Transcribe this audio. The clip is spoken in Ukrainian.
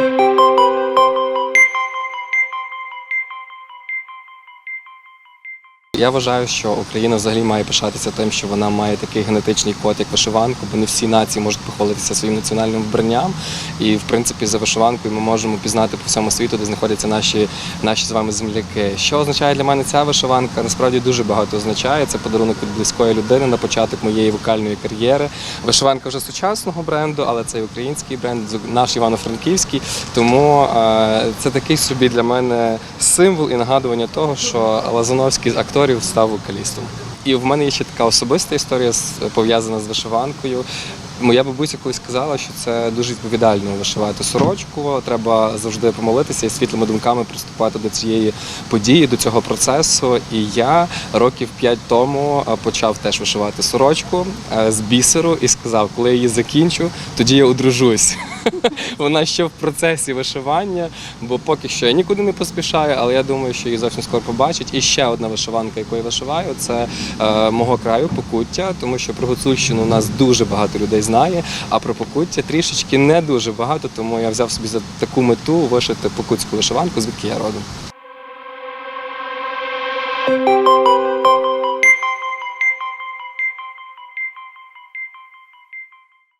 you Я вважаю, що Україна взагалі має пишатися тим, що вона має такий генетичний код, як вишиванку, бо не всі нації можуть похвалитися своїм національним вбранням. І в принципі за вишиванкою ми можемо пізнати по всьому світу, де знаходяться наші, наші з вами земляки. Що означає для мене ця вишиванка? Насправді дуже багато означає. Це подарунок від близької людини на початок моєї вокальної кар'єри. Вишиванка вже сучасного бренду, але це і український бренд, наш Івано-Франківський. Тому е, це такий собі для мене символ і нагадування того, що Лазановський з акторів став вокалістом. І в мене є ще така особиста історія пов'язана з вишиванкою. Моя бабуся колись сказала, що це дуже відповідально вишивати сорочку. Треба завжди помолитися і світлими думками приступати до цієї події, до цього процесу. І я років п'ять тому почав теж вишивати сорочку е, з бісеру і сказав, коли я її закінчу, тоді я одружусь. Вона ще в процесі вишивання, бо поки що я нікуди не поспішаю, але я думаю, що її зовсім скоро побачать. І ще одна вишиванка, яку я вишиваю, це е, мого краю Покуття, тому що про Гуцульщину нас дуже багато людей знає, а про Покуття трішечки не дуже багато, тому я взяв собі за таку мету вишити покутську вишиванку, звідки я родом.